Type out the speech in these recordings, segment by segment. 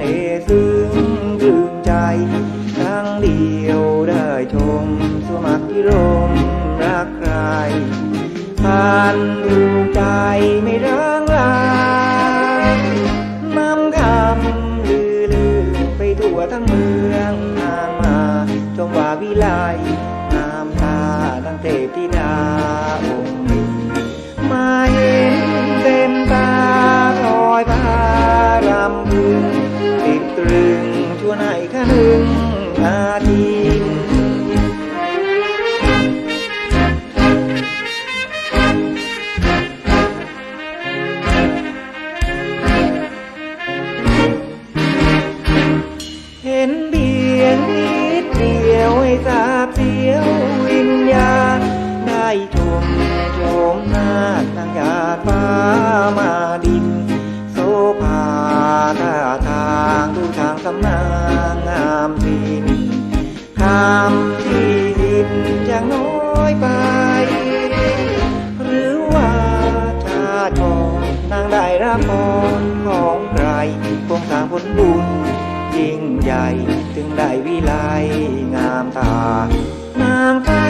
น่ห์ซึ้งถึงใจทั้งเดียวได้ชม สมัครที่ลมรักใครผ่านดูกใจไม่รัก โชมชมหน้าตั้งยาดฟ้ามาดิน โซภาตาทางดูทางสำนางงามสินคำที่ดินจะน้อยไป หรือว่าชาติองนางได้รับพรของใครคงสางผลบุญยิ่งใหญ่ ถึงได้วิไลงามตานางฟ้า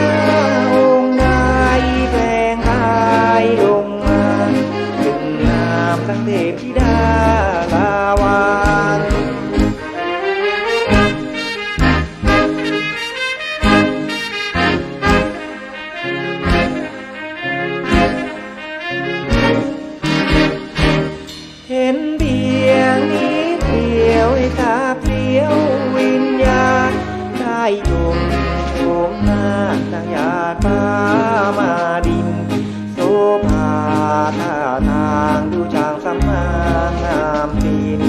ามสังเทพธิดา ดิน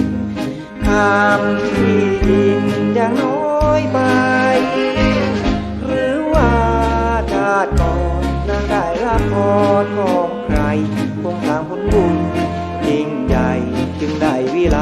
คำที่ยินยังน้อยไป หรือว่าชาติก่อนนางได้ละครของใครคงสร้างผลบุญยิ่งใหญ่จึงได้วิไล